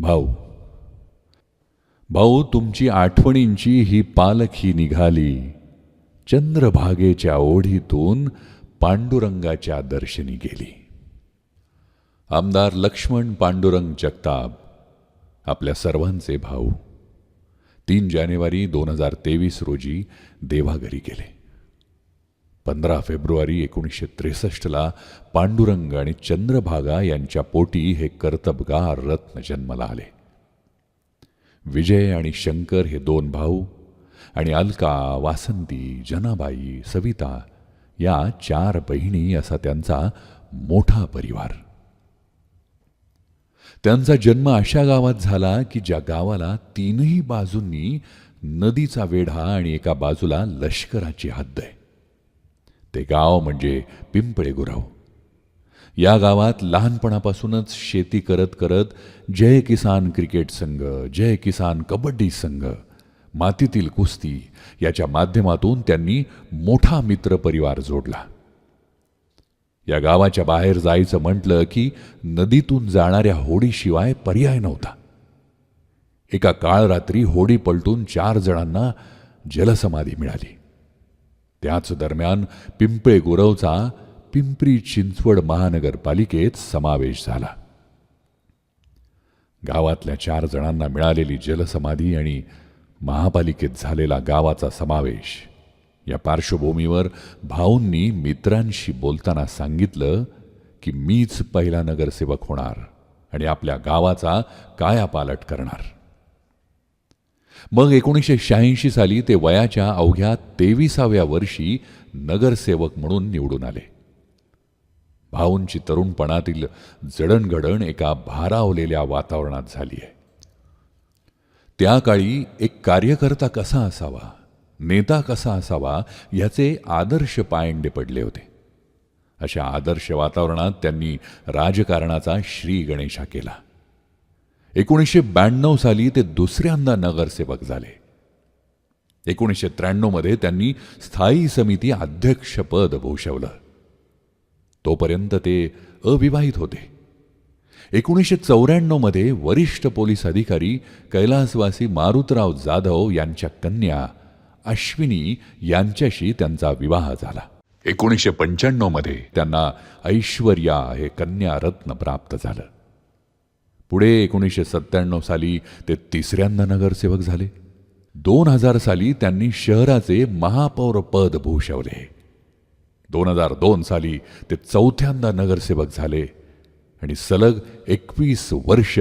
भाऊ. भाऊ तुमची आठवणींची ही पालखी निघाली. चंद्रभागेच्या ओढीतून पांडुरंगाच्या दर्शनी गेली. आमदार लक्ष्मण पांडुरंग जगताप आपल्या सर्वांचे भाऊ. तीन जानेवारी दोन हजार तेवीस रोजी देवाघरी गेले. पंधरा फेब्रुवारी एकोणीसशे त्रेसष्टला पांडुरंग आणि चंद्रभागा यांच्या पोटी हे कर्तबगार रत्न जन्माला आले. विजय आणि शंकर हे दोन भाऊ आणि अलका वासंती जनाबाई सविता या चार बहिणी असा त्यांचा मोठा परिवार. त्यांचा जन्म अशा गावात झाला की ज्या गावाला तीनही बाजूंनी नदीचा वेढा आणि एका बाजूला लष्कराची हद्द आहे. ते गाव म्हणजे पिंपळे गुराव. या गावात लहानपणापासूनच शेती करत करत जय किसान क्रिकेट संघ जय किसान कबड्डी संघ मातीतील कुस्ती याच्या माध्यमातून त्यांनी मोठा मित्र परिवार जोडला. या गावाच्या बाहेर जायचं म्हटलं की नदीतून जाणाऱ्या होडीशिवाय पर्याय नव्हता. एका काळ रात्री होडी पलटून चार जणांना जलसमाधी मिळाली. त्याच दरम्यान पिंपळे गुरवचा पिंपरी चिंचवड महानगरपालिकेत समावेश झाला. गावातल्या चार जणांना मिळालेली जलसमाधी आणि महापालिकेत झालेला गावाचा समावेश या पार्श्वभूमीवर भाऊंनी मित्रांशी बोलताना सांगितलं की मीच पहिला नगरसेवक होणार आणि आपल्या गावाचा कायापालट करणार. मग एकोणीसशे शहाऐंशी साली ते वयाच्या अवघ्या तेविसाव्या वर्षी नगरसेवक म्हणून निवडून आले. भाऊंची तरुणपणातील जडणघडण एका भारावलेल्या वातावरणात झाली आहे. त्या काळी एक कार्यकर्ता कसा असावा नेता कसा असावा याचे आदर्श पायंडे पडले होते. अशा आदर्श वातावरणात त्यांनी राजकारणाचा श्री गणेशा केला. एकोणीसशे ब्याण्णव साली ते दुसऱ्यांदा नगरसेवक झाले. एकोणीसशे त्र्याण्णवमध्ये त्यांनी स्थायी समिती अध्यक्षपद भूषवलं. तोपर्यंत ते अविवाहित होते. एकोणीसशे चौऱ्याण्णवमध्ये वरिष्ठ पोलीस अधिकारी कैलासवासी मारुतराव जाधव यांच्या कन्या अश्विनी यांच्याशी त्यांचा विवाह झाला. एकोणीसशे पंच्याण्णवमध्ये त्यांना ऐश्वर्या हे कन्या रत्न प्राप्त झालं. पुढे एकोणीसशे सत्त्याण्णव साली ते तिसऱ्यांदा नगरसेवक झाले. दोन हजार साली त्यांनी शहराचे महापौर पद भूषवले. दोन हजार दोन साली ते चौथ्यांदा नगरसेवक झाले आणि सलग एकवीस वर्ष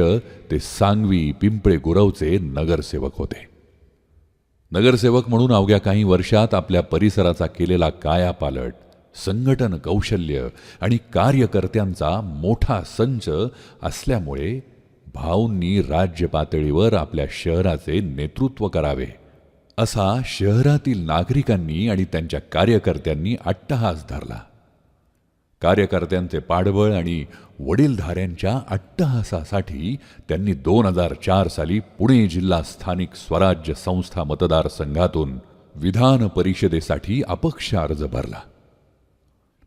ते सांगवी पिंपळे गुरवचे नगरसेवक होते. नगरसेवक म्हणून अवघ्या काही वर्षात आपल्या परिसराचा केलेला कायापालट संघटन कौशल्य आणि कार्यकर्त्यांचा मोठा संच असल्यामुळे भाऊंनी राज्य पातळीवर आपल्या शहराचे नेतृत्व करावे. असा शहरातील नागरिकांनी आणि त्यांच्या कार्यकर्त्यांनी अट्टहास धरला. कार्यकर्त्यांचे पाठबळ आणि वडीलधाऱ्यांच्या अट्टहासासाठी त्यांनी दोन हजार चार साली पुणे जिल्हा स्थानिक स्वराज्य संस्था मतदारसंघातून विधान परिषदेसाठी अपक्ष अर्ज भरला.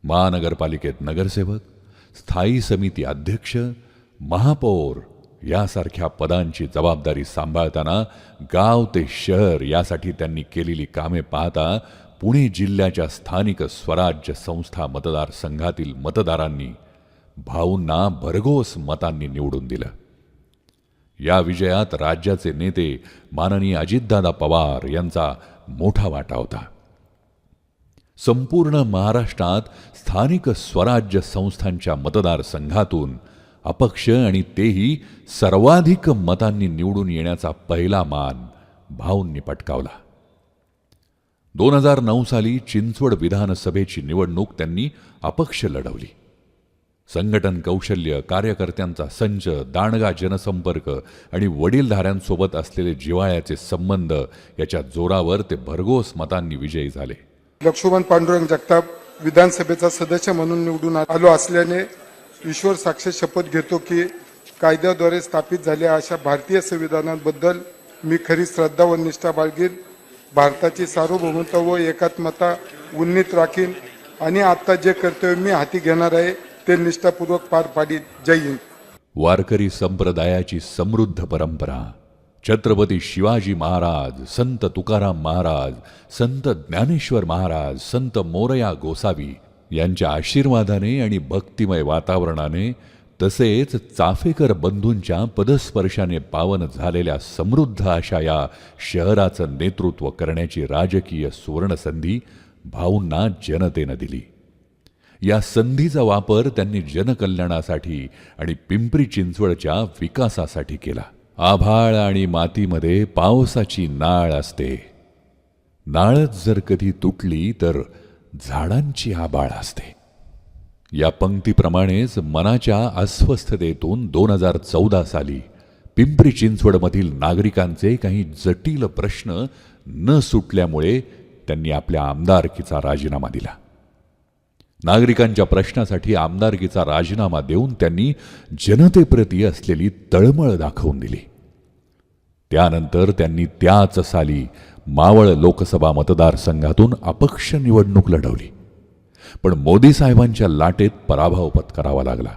महानगरपालिकेत नगरसेवक स्थायी समिती अध्यक्ष महापौर यासारख्या पदांची जबाबदारी सांभाळताना गाव ते शहर यासाठी त्यांनी केलेली कामे पाहता पुणे जिल्ह्याच्या स्थानिक स्वराज्य संस्था मतदारसंघातील मतदारांनी भाऊंना भरघोस मतांनी निवडून दिलं. या विजयात राज्याचे नेते माननीय अजितदादा पवार यांचा मोठा वाटा होता. संपूर्ण महाराष्ट्रात स्थानिक स्वराज्य संस्थांच्या मतदारसंघातून अपक्ष आणि तेही सर्वाधिक मतांनी निवडून येण्याचा पहिला मान भाऊंनी पटकावला. दोन हजार नऊ साली चिंचवड विधानसभेची निवडणूक त्यांनी अपक्ष लढवली. संघटन कौशल्य कार्यकर्त्यांचा संच दांडगा जनसंपर्क आणि वडीलधाऱ्यांसोबत असलेले जिव्हाळ्याचे संबंध याच्या जोरावर ते भरघोस मतांनी विजयी झाले. लक्ष्मण पांडुरंग जगताप विधानसभेचा सदस्य म्हणून निवडून आलो असल्याने ईश्वर साक्ष शपथ घेतो की कायद्याद्वारे स्थापित झालेल्या अशा भारतीय संविधानाबद्दल मी खरी श्रद्धा व निष्ठा बाळगीन. भारताची सार्वभौमता व एकात्मता उन्नीत राखीन आणि आता जे कर्तव्य मी हाती घेणार आहे ते निष्ठापूर्वक पार पाडीन. जय हिंद. वारकरी संप्रदायाची समृद्ध परंपरा. छत्रपती शिवाजी महाराज संत तुकाराम महाराज संत ज्ञानेश्वर महाराज संत मोरया गोसावी यांच्या आशीर्वादाने आणि भक्तिमय वातावरणाने तसेच चाफेकर बंधूंच्या पदस्पर्शाने पावन झालेल्या समृद्ध अशा या शहराचं नेतृत्व करण्याची राजकीय सुवर्णसंधी भाऊंना जनतेनं दिली. या संधीचा वापर त्यांनी जनकल्याणासाठी आणि पिंपरी चिंचवडच्या विकासासाठी केला. आभाळ आणि मातीमध्ये पावसाची नाळ असते. नाळच जर कधी तुटली तर झाडांची आबाळ असते. या पंक्तीप्रमाणेच मनाच्या अस्वस्थतेतून दोन हजार चौदा साली पिंपरी चिंचवडमधील नागरिकांचे काही जटिल प्रश्न न सुटल्यामुळे त्यांनी आपल्या आमदारकीचा राजीनामा दिला. नागरिकांच्या प्रश्नासाठी आमदारकीचा राजीनामा देऊन त्यांनी जनतेप्रती असलेली तळमळ दाखवून दिली. त्यानंतर त्यांनी त्याच साली मावळ लोकसभा मतदारसंघातून अपक्ष निवडणूक लढवली. पण मोदी साहेबांच्या लाटेत पराभव पत्करावा लागला.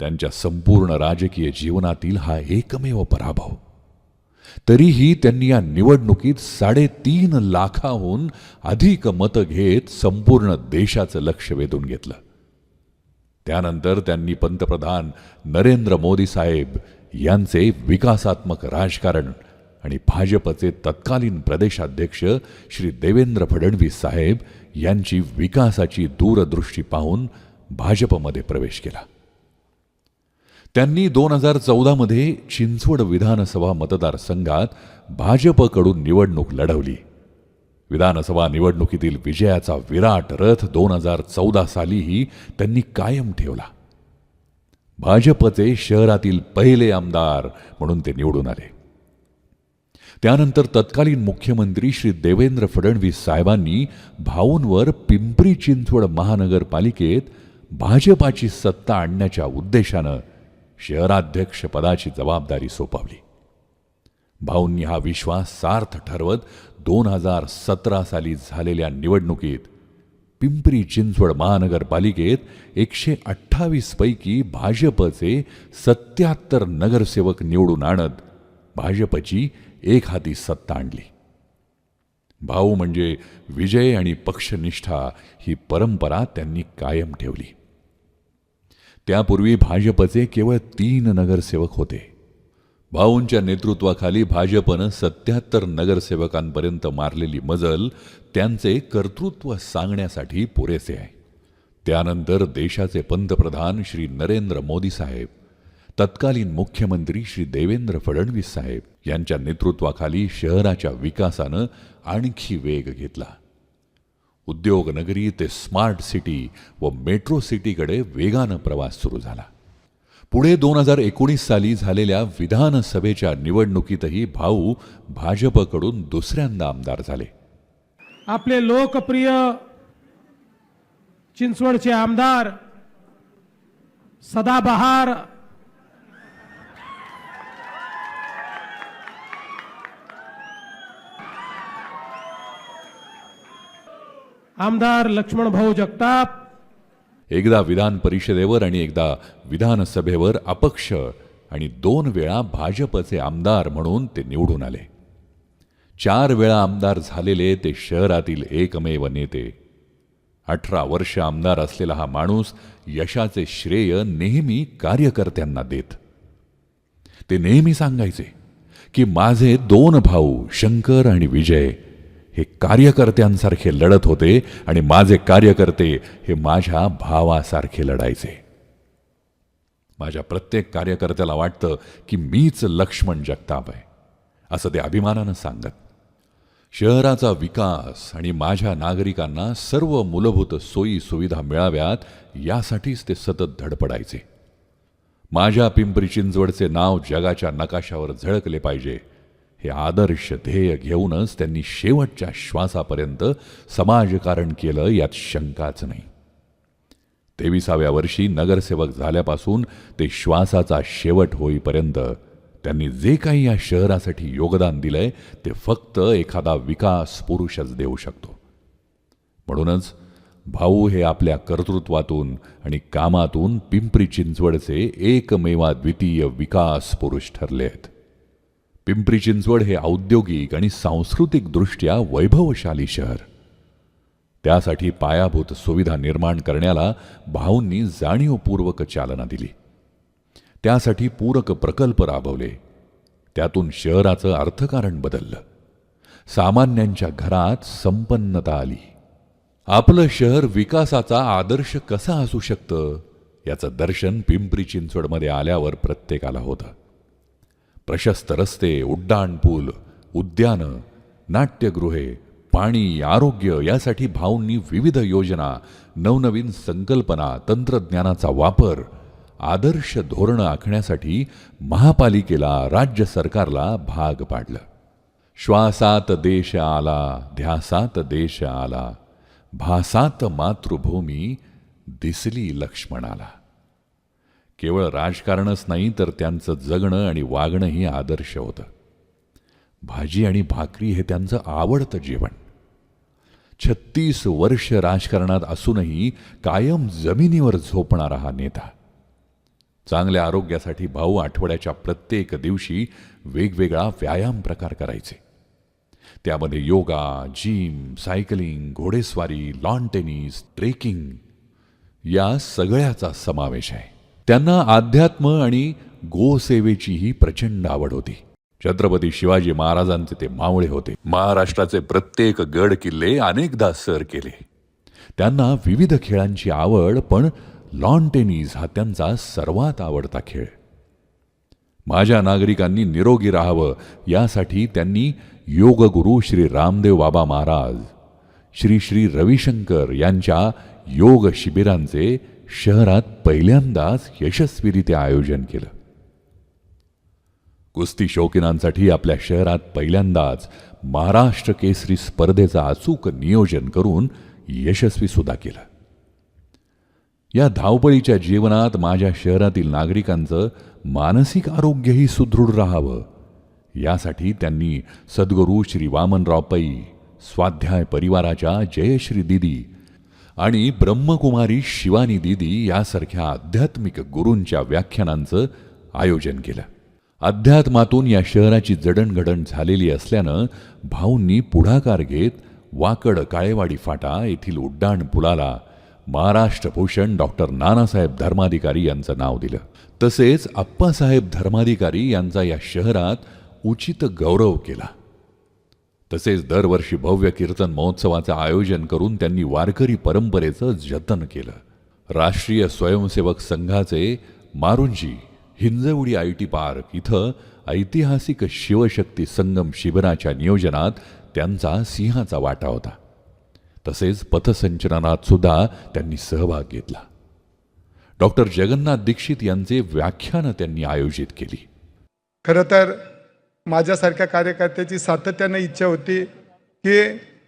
त्यांच्या संपूर्ण राजकीय जीवनातील हा एकमेव पराभव. तरीही त्यांनी या निवडणुकीत साडेतीन लाखाहून अधिक मतं घेत संपूर्ण देशाचं लक्ष वेधून घेतलं. त्यानंतर त्यांनी पंतप्रधान नरेंद्र मोदी साहेब यांचे विकासात्मक राजकारण आणि भाजपचे तत्कालीन प्रदेशाध्यक्ष श्री देवेंद्र फडणवीस साहेब यांची विकासाची दूरदृष्टी पाहून भाजपमध्ये प्रवेश केला. त्यांनी दोन हजार चौदामध्ये चिंचवड विधानसभा मतदारसंघात भाजपकडून निवडणूक लढवली. विधानसभा निवडणुकीतील विजयाचा विराट रथ दोन हजार चौदा सालीही त्यांनी कायम ठेवला. भाजपचे शहरातील पहिले आमदार म्हणून ते निवडून आले. त्यानंतर तत्कालीन मुख्यमंत्री श्री देवेंद्र फडणवीस साहेबांनी भाऊंवर पिंपरी चिंचवड महानगरपालिकेत भाजपाची सत्ता आणण्याच्या उद्देशानं शहराध्यक्षपदाची जबाबदारी सोपवली. भाऊंनी हा विश्वास सार्थ ठरवत दोन हजार सतरा साली झालेल्या निवडणुकीत पिंपरी चिंचवड महानगरपालिकेत एकशे अठ्ठावीस पैकी भाजपचे सत्याहत्तर नगरसेवक निवडून आणत भाजपची एक हाती सत्ता आणली. भाऊ म्हणजे विजय आणि पक्षनिष्ठा ही परंपरा त्यांनी कायम ठेवली. त्यापूर्वी भाजपचे केवळ तीन नगरसेवक होते. भाऊंच्या नेतृत्वाखाली भाजपनं सत्याहत्तर नगरसेवकांपर्यंत मारलेली मजल त्यांचे कर्तृत्व सांगण्यासाठी पुरेसे आहे. त्यानंतर देशाचे पंतप्रधान श्री नरेंद्र मोदी साहेब तत्कालीन मुख्यमंत्री श्री देवेंद्र फडणवीस साहेब यांच्या नेतृत्वाखाली शहराच्या विकासानं आणखी वेग घेतला. उद्योगनगरी ते स्मार्ट सिटी व मेट्रो सिटीकडे वेगानं प्रवास सुरू झाला. पुढे दोन हजार एकोणीस साली झालेल्या विधानसभेच्या निवडणुकीतही भाऊ भाजपकडून दुसऱ्यांदा आमदार झाले. आपले लोकप्रिय चिंचवडचे आमदार सदाबहार आमदार लक्ष्मण भाऊ जगताप. एकदा विधान परिषदेवर आणि एकदा विधानसभेवर अपक्ष आणि दोन वेळा भाजपचे आमदार म्हणून ते निवडून आले. चार वेळा आमदार झालेले ते शहरातील एकमेव नेते. अठरा वर्ष आमदार असलेला हा माणूस यशाचे श्रेय नेहमी कार्यकर्त्यांना देत. ते नेहमी सांगायचे की माझे दोन भाऊ शंकर आणि विजय हे कार्यकर्त्यांसारखे लढत होते आणि माझे कार्यकर्ते हे माझ्या भावासारखे लढायचे. माझ्या प्रत्येक कार्यकर्त्याला वाटतं की मीच लक्ष्मण जगताप आहे असं ते अभिमानानं सांगत शहराचा विकास आणि माझ्या नागरिकांना सर्व मूलभूत सोयी सुविधा मिळाव्यात यासाठीच ते सतत धडपडायचे. माझ्या पिंपरी चिंचवडचे नाव जगाच्या नकाशावर झळकले पाहिजे हे आदर्श ध्येय घेऊनच त्यांनी शेवटच्या श्वासापर्यंत समाजकारण केलं यात शंकाच नाही. तेविसाव्या वर्षी नगरसेवक झाल्यापासून ते श्वासाचा शेवट होईपर्यंत त्यांनी जे काही या शहरासाठी योगदान दिलंय ते फक्त एखादा विकास पुरुषच देऊ शकतो. म्हणूनच भाऊ हे आपल्या कर्तृत्वातून आणि कामातून पिंपरी चिंचवडचे एकमेवा द्वितीय विकास पुरुष ठरले आहेत. पिंपरी चिंचवड हे औद्योगिक आणि सांस्कृतिकदृष्ट्या वैभवशाली शहर. त्यासाठी पायाभूत सुविधा निर्माण करण्याला भाऊंनी जाणीवपूर्वक चालना दिली. त्यासाठी पूरक प्रकल्प राबवले. त्यातून शहराचं अर्थकारण बदललं. सामान्यांच्या घरात संपन्नता आली. आपलं शहर विकासाचा आदर्श कसा असू शकतं याचं दर्शन पिंपरी चिंचवडमध्ये आल्यावर प्रत्येकाला होतं. प्रशस्त रस्ते उड्डाणपूल उद्यानं नाट्यगृहे पाणी आरोग्य यासाठी भाऊंनी विविध योजना नवनवीन संकल्पना तंत्रज्ञानाचा वापर आदर्श धोरणं आखण्यासाठी महापालिकेला राज्य सरकारला भाग पाडलं. श्वासात देश आला ध्यासात देश आला भासात मातृभूमी दिसली लक्ष्मणाला. केवळ राजकारणच नाही तर त्यांचं जगणं आणि वागणंही आदर्श होतं. भाजी आणि भाकरी हे त्यांचं आवडतं जेवण. छत्तीस वर्ष राजकारणात असूनही कायम जमिनीवर झोपणारा हा नेता. चांगल्या आरोग्यासाठी भाऊ आठवड्याच्या प्रत्येक दिवशी वेगवेगळा व्यायाम प्रकार करायचे. त्यामध्ये योगा जिम सायकलिंग घोडेस्वारी लॉन टेनिस ट्रेकिंग या सगळ्याचा समावेश आहे. त्यांना अध्यात्म आणि गोसेवेचीही प्रचंड आवड होती. छत्रपती शिवाजी महाराजांचे ते मावळे होते. महाराष्ट्राचे प्रत्येक गड किल्ले अनेकदा सर केले. त्यांना विविध खेळांची आवड पण लॉन टेनिस हा त्यांचा सर्वात आवडता खेळ. माझ्या नागरिकांनी निरोगी राहावं यासाठी त्यांनी योगगुरू श्री रामदेव बाबा महाराज श्री श्री रविशंकर यांच्या योग शिबिरांचे शहरात पहिल्यांदाच यशस्वीरित्या आयोजन केलं. कुस्ती शौकीनांसाठी आपल्या शहरात पहिल्यांदाच महाराष्ट्र केसरी स्पर्धेचं अचूक नियोजन करून यशस्वी सुद्धा केलं. या धावपळीच्या जीवनात माझ्या शहरातील नागरिकांचं मानसिक आरोग्यही सुदृढ राहावं यासाठी त्यांनी सद्गुरू श्री वामनराव पै स्वाध्याय परिवाराच्या जयश्री दिदी आणि ब्रह्मकुमारी शिवानी दिदी यासारख्या आध्यात्मिक गुरूंच्या व्याख्यानांचं आयोजन केलं. अध्यात्मातून या शहराची जडणघडण झालेली असल्यानं भाऊंनी पुढाकार घेत वाकड काळेवाडी फाटा येथील उड्डाण पुलाला महाराष्ट्र भूषण डॉक्टर नानासाहेब धर्माधिकारी यांचं नाव दिलं. तसेच अप्पासाहेब धर्माधिकारी यांचा या शहरात उचित गौरव केला. तसेच दरवर्षी भव्य कीर्तन महोत्सवाचं आयोजन करून त्यांनी वारकरी परंपरेचं जतन केलं. राष्ट्रीय स्वयंसेवक संघाचे Marunji Hinjawadi I T park इथं ऐतिहासिक शिवशक्ती संगम शिबिराच्या नियोजनात त्यांचा सिंहाचा वाटा होता. तसेच पथसंचलनात सुद्धा त्यांनी सहभाग घेतला. डॉक्टर जगन्नाथ दीक्षित यांचे व्याख्यानं त्यांनी आयोजित केली. खरं तर माझ्यासारख्या कार्यकर्त्याची सातत्यानं इच्छा होती की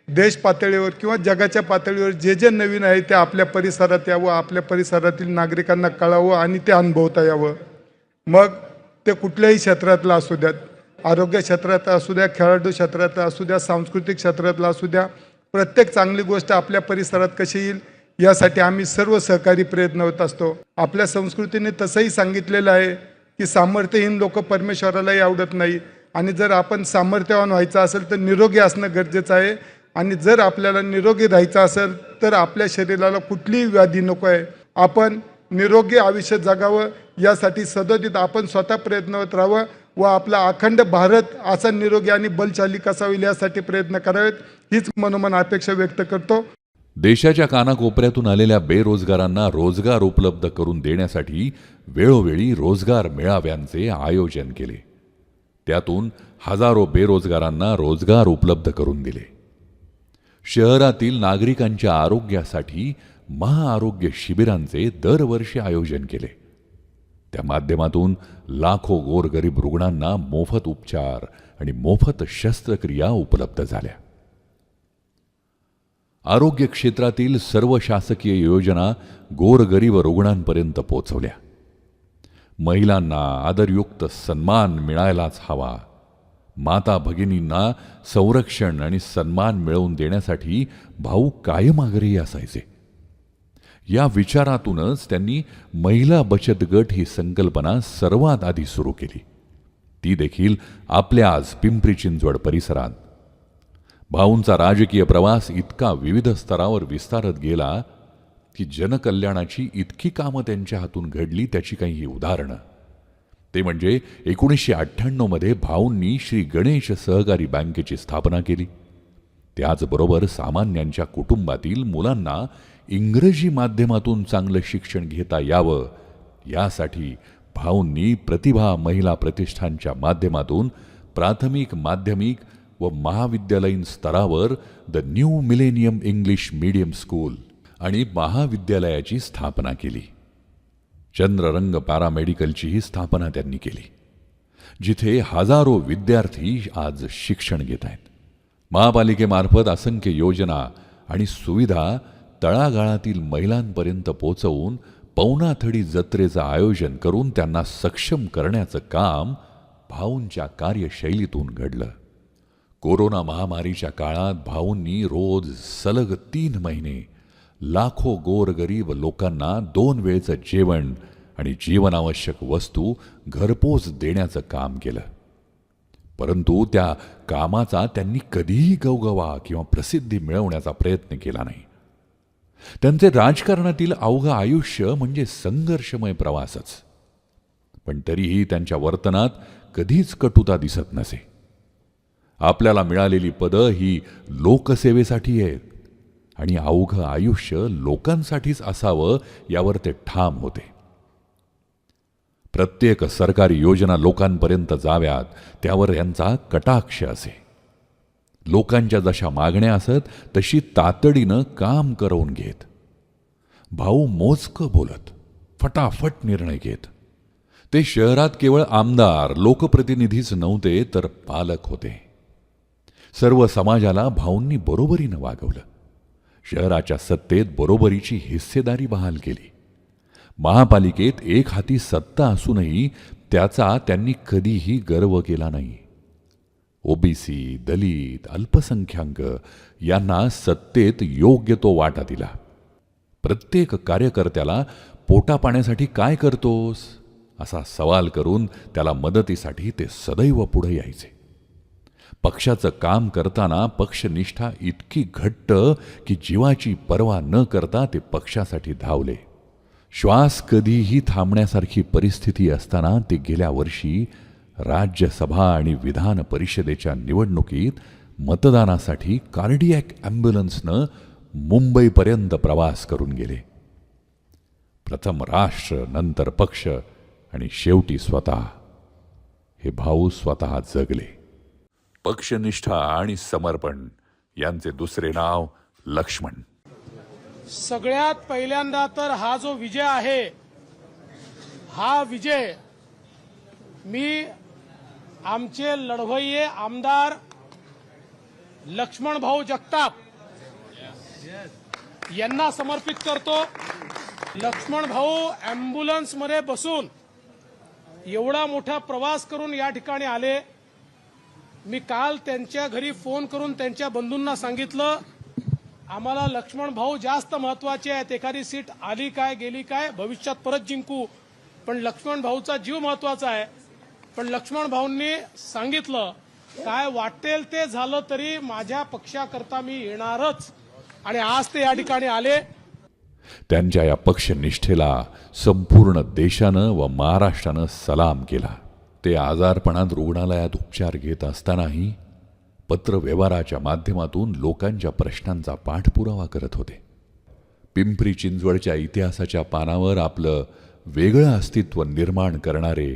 देश पातळीवर किंवा जगाच्या पातळीवर जे जे नवीन आहे ते आपल्या परिसरात यावं आपल्या परिसरातील नागरिकांना कळावं आणि ते अनुभवता यावं. मग ते कुठल्याही क्षेत्रातलं असू द्यात आरोग्य क्षेत्रात असू द्या खेळाडू क्षेत्रात असू द्या सांस्कृतिक क्षेत्रातलं असू द्या प्रत्येक चांगली गोष्ट आपल्या परिसरात कशी येईल यासाठी आम्ही सर्व सहकारी प्रयत्न होत असतो. आपल्या संस्कृतीने तसंही सांगितलेलं आहे की सामर्थ्यहीन लोक परमेश्वरालाही आवडत नाही. आणि जर आपण सामर्थ्यवान व्हायचं असेल तर निरोगी असणं गरजेचं आहे. आणि जर आपल्याला निरोगी राहायचं असेल तर आपल्या शरीराला कुठलीही व्याधी नको आहे. आपण निरोगी आयुष्य जगावं यासाठी सदोदित आपण स्वतः प्रयत्नवत राहावं व आपला अखंड भारत असा निरोगी आणि बलशाली कसा होईल यासाठी प्रयत्न करावेत हीच मनोमन अपेक्षा व्यक्त करतो. देशाच्या कानाकोपऱ्यातून आलेल्या बेरोजगारांना रोजगार उपलब्ध करून देण्यासाठी वेळोवेळी रोजगार मेळाव्यांचे आयोजन केले. त्यातून हजारो बेरोजगारांना रोजगार उपलब्ध करून दिले. शहरातील नागरिकांच्या आरोग्यासाठी महाआरोग्य शिबिरांचे दरवर्षी आयोजन केले. त्या माध्यमातून लाखो गोरगरीब रुग्णांना मोफत उपचार आणि मोफत शस्त्रक्रिया उपलब्ध झाल्या. आरोग्य क्षेत्रातील सर्व शासकीय योजना गोरगरीब रुग्णांपर्यंत पोचवल्या. महिलांना आदरयुक्त सन्मान मिळायलाच हवा. माता भगिनींना संरक्षण आणि सन्मान मिळवून देण्यासाठी भाऊ कायम आग्रही असायचे. या विचारातूनच त्यांनी महिला बचत गट ही संकल्पना सर्वात आधी सुरू केली. ती देखील आपल्या आज पिंपरी चिंचवड परिसरात. भाऊंचा राजकीय प्रवास इतका विविध स्तरावर विस्तारत गेला की जनकल्याणाची इतकी कामं त्यांच्या हातून घडली त्याची काही उदाहरणं. ते म्हणजे एकोणीसशे अठ्ठ्याण्णवमध्ये भाऊंनी श्री गणेश सहकारी बँकेची स्थापना केली. त्याचबरोबर सामान्यांच्या कुटुंबातील मुलांना इंग्रजी माध्यमातून चांगलं शिक्षण घेता यावं यासाठी भाऊंनी प्रतिभा महिला प्रतिष्ठानच्या माध्यमातून प्राथमिक माध्यमिक व महाविद्यालयीन स्तरावर the new millennium English medium school आणि महाविद्यालयाची स्थापना केली. चंद्ररंग पॅरामेडिकलचीही स्थापना त्यांनी केली. जिथे हजारो विद्यार्थी आज शिक्षण घेत आहेत. महापालिकेमार्फत असंख्य योजना आणि सुविधा तळागाळातील महिलांपर्यंत पोचवून पवनाथडी जत्रेचं आयोजन करून त्यांना सक्षम करण्याचं काम भाऊंच्या कार्यशैलीतून घडलं. कोरोना महामारीच्या काळात भाऊंनी रोज सलग तीन महिने लाखो गोरगरीब लोकांना दोन वेळचं जेवण आणि जीवनावश्यक वस्तू घरपोच देण्याचं काम केलं. परंतु त्या कामाचा त्यांनी कधीही गवगवा किंवा प्रसिद्धी मिळवण्याचा प्रयत्न केला नाही. त्यांचे राजकारणातील अवघं आयुष्य म्हणजे संघर्षमय प्रवासच. पण तरीही त्यांच्या वर्तनात कधीच कटुता दिसत नसे. आपल्याला मिळालेली पदं ही लोकसेवेसाठी आहेत. आणि अवघं आयुष्य लोकांसाठीच असावं यावर ते ठाम होते. प्रत्येक सरकारी योजना लोकांपर्यंत जाव्यात त्यावर यांचा कटाक्ष असे. लोकांच्या जशा मागण्या असत तशी तातडीनं काम करवून घेत. भाऊ मोजकं बोलत फटाफट निर्णय घेत. ते शहरात केवळ आमदार लोकप्रतिनिधीच नव्हते तर पालक होते. सर्व समाजाला भाऊंनी बरोबरीनं वागवलं. शहराच्या सत्तेत बरोबरीची हिस्सेदारी बहाल केली. महापालिकेत एक हाती सत्ता असूनही त्याचा त्यांनी कधीही गर्व केला नाही. ओबीसी दलित अल्पसंख्याक यांना सत्तेत योग्य तो वाटा दिला. प्रत्येक कार्यकर्त्याला पोटा पाण्यासाठी काय करतोस? असा सवाल करून त्याला मदतीसाठी ते सदैव पुढे यायचे. पक्षाचं काम करताना पक्षनिष्ठा इतकी घट्ट की जीवाची पर्वा न करता ते पक्षासाठी धावले. श्वास कधीही थांबण्यासारखी परिस्थिती असताना ते गेल्या वर्षी राज्यसभा आणि विधान परिषदेच्या निवडणुकीत मतदानासाठी कार्डियॅक ॲम्ब्युलन्सनं मुंबईपर्यंत प्रवास करून गेले. प्रथम राष्ट्र नंतर पक्ष आणि शेवटी स्वतः. हे भाऊ स्वतः जगले. पक्षनिष्ठा आणि समर्पण यांचे दुसरे नाव लक्ष्मण. सगळ्यात पहिल्यांदा तर हा जो विजय आहे हा विजय मी आमचे लढवय्ये आमदार लक्ष्मण भाऊ जगताप यांना समर्पित करतो. लक्ष्मण भाऊ अँब्युलन्समध्ये बसून एवढा मोठा प्रवास करून या ठिकाणी आले. मी काल त्यांच्या घरी फोन करून त्यांच्या बंधूंना सांगितलं आम्हाला लक्ष्मण भाऊ जास्त महत्त्वाचे आहेत. एखादी सीट आली काय गेली काय भविष्यात परत जिंकू. पण लक्ष्मण भाऊचा जीव महत्त्वाचा आहे. पण लक्ष्मण भाऊंनी सांगितलं काय वाटेल ते झालं तरी माझ्या पक्षाकरता मी येणारच. आणि आज ते या ठिकाणी आले. त्यांच्या या पक्षनिष्ठेला संपूर्ण देशानं व महाराष्ट्रानं सलाम केला. ते आजारपणात रुग्णालयात उपचार घेत असतानाही पत्रव्यवहाराच्या माध्यमातून लोकांच्या प्रश्नांचा पाठपुरावा करत होते. पिंपरी चिंचवडच्या इतिहासाच्या पानावर आपलं वेगळं अस्तित्व निर्माण करणारे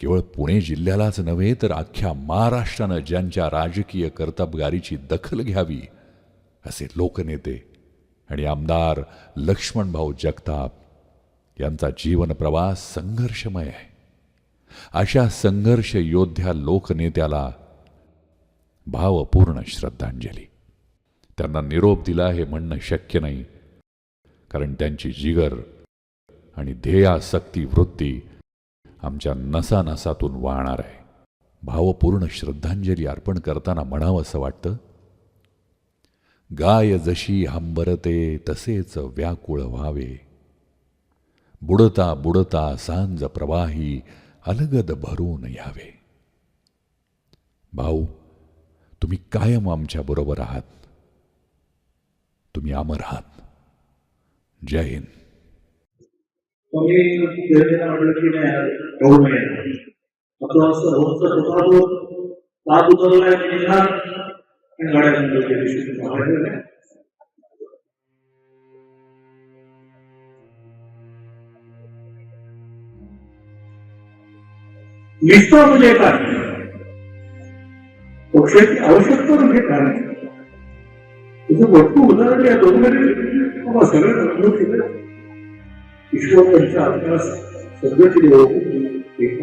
केवळ पुणे जिल्ह्यालाच नव्हे तर अख्ख्या महाराष्ट्रानं ज्यांच्या राजकीय कर्तबगारीची दखल घ्यावी असे लोकनेते आणि आमदार लक्ष्मणभाऊ जगताप यांचा जीवनप्रवास संघर्षमय आहे. अशा संघर्ष योद्ध्या लोकनेत्याला भावपूर्ण श्रद्धांजली. त्यांना निरोप दिला हे म्हणणं शक्य नाही. कारण त्यांची जिगर आणि ध्येयासक्ती वृत्ती आमच्या नसानसातून वाहणार आहे. भावपूर्ण श्रद्धांजली अर्पण करताना म्हणावं असं वाटतं? गाय जशी हंबरते तसेच व्याकुळ व्हावे. बुडता बुडता सांज प्रवाही अलगद भरून यावे भाऊ तुम्ही कायम आमच्या बरोबर आहात तुम्ही अमर आहात जय हिंद म्हटलं की निष्ठा म्हणजे काय पक्षाची आवश्यकता म्हणजे काय तुझं भरपूर उदाहरण या दोघांनी बाबा सगळ्या चांगलं केलं ईश्वर त्यांच्या अभ्यास सगळ्याची एक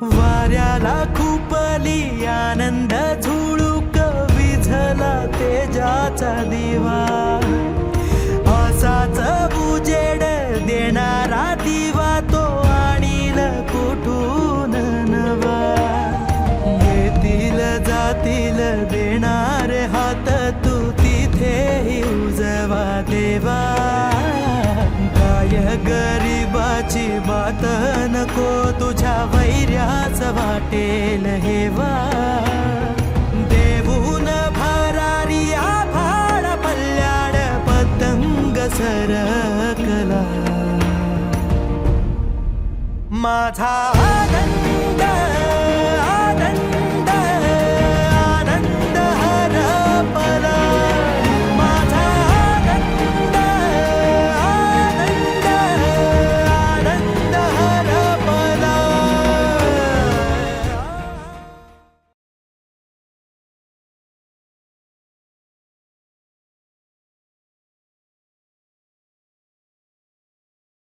वाऱ्याला खूपली आनंद झुळूक विझला तेजाचा दिवा. असाच उजेड देणारा दिवा तो आणील कुठून नवा. येतील जातील देणार हात तू तिथेही उजवा देवा. काय गरीबाची बात नको तुझ्या वैर्याच वाटेल हेवा देऊन भरारी आभाळ पल्ल्याड पतंग सरकला. माझा आनंद